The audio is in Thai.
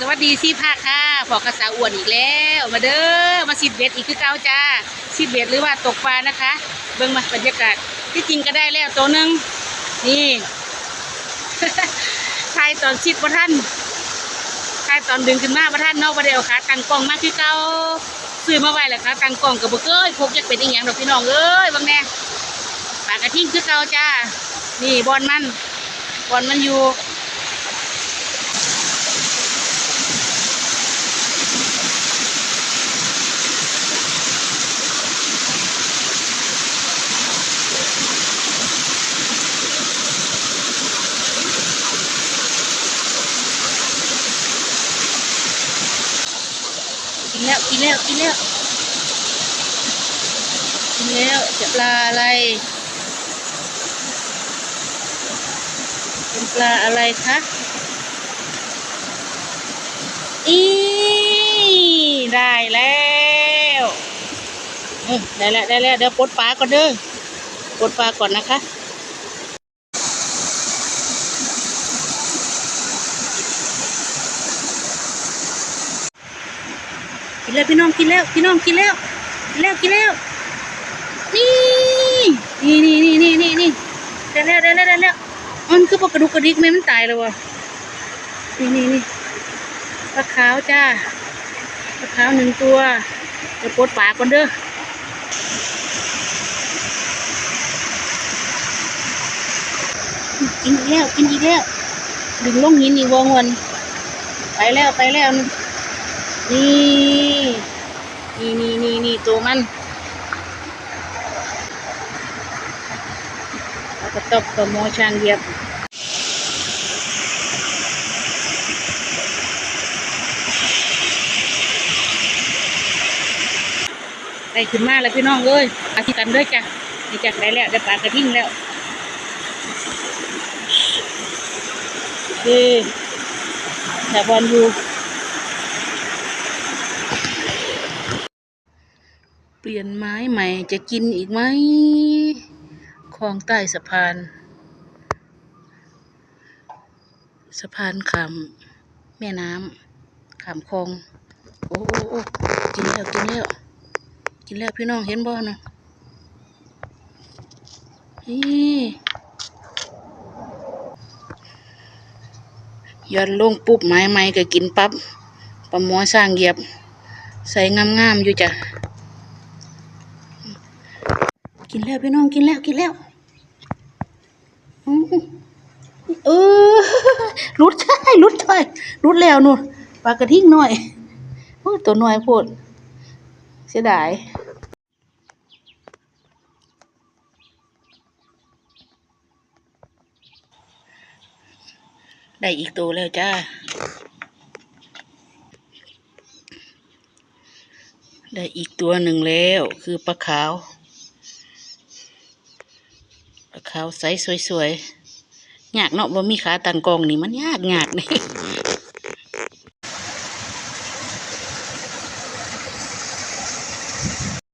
สวัสดีซี่ภาคค่ะพอกระสาอ้วนอีกแล้ว มาเด้อมาสิบเบ็ดอีกคือเก้าจ้าสิบเบ็ดหรือว่าตกปลานะคะ เบิ่งมาบรรยากาศที่จริงก็ได้แล้วตัวหนึ่งนี่ทายตอนชิดประท่านทายตอนดึงขึ้นมาประท่านนอกประเดี๋ยวค่ะตังกล้องมาคือเก้าซื้อมาไว้แหละค่ะตังกล้องกับบุกเอ้ยพกจะเป็นอีหยังดอกพี่น้องเอ้ยบางแน่ปากกระทิ่งคือเก้าจ้านี่บอลมันบอลมันอยู่ กินแล้วกินแล้วกินแล้วกินแล้วจะปลาอะไร เป็นปลาอะไรคะอีได้แล้วเออได้แล้วได้แล้วเดี๋ยวปลดปลาก่อนเด้อปลดปลาก่อนนะคะ แล้วพี่น้องกินแล้วพี่น้องกินแล้วกินแล้วกินแล้วนี่นี่นี่นี่นี่นี่นี่ได้แล้วได้แล้วได้แล้วมันคือปลากระดุกกระดิกไหมมันตายเลยวะนี่นี่นี่ปลาขาวจ้าปลาขาวหนึ่งตัวเดี๋ยวปดปากก่อนเด้อกินอีกแล้วกินอีกแล้วดึงลงหินอีกวงวนไปแล้วไปแล้วนี่ ตัวมันแล้วก็ตบกับโมช่างเหยียบได้ขึ้นมาแล้วพี่น้องเอ้ยอาทิกันด้วยจ้ะนี่จ้ะได้แล้วได้ปลากระทิ่งแล้วโอเคแต่บอลอยู่ เปลี่ยนไม้ใหม่จะกินอีกไหมคลองใต้สะพาน สะพานขามแม่น้ำขามคลอง โอ้โอ้โอ้กินแล้วกินแล้ว กินแล้วพี่น้องเห็นบ่นาะนี่ย้อนลงปุ๊บไม้ใหม่ก็กินปั๊บปลาหมอสร้างเหยียบ ใส่งามๆอยู่จ้ะ กินแล้วพี่น้องกินแล้วกินแล้วอื้อเออรุดใช่รุดใช่รุดแล้วนู่นปลากระทิ่งหน่อยโอ้ตัวหน่อยโพดเสียดายได้อีกตัวแล้วจ้า ได้อีกตัวหนึ่งแล้ว คือปลาขาว ขาวใสสวยๆยากเนาะบ่มีขาตันกองนี่มันยากยากนี่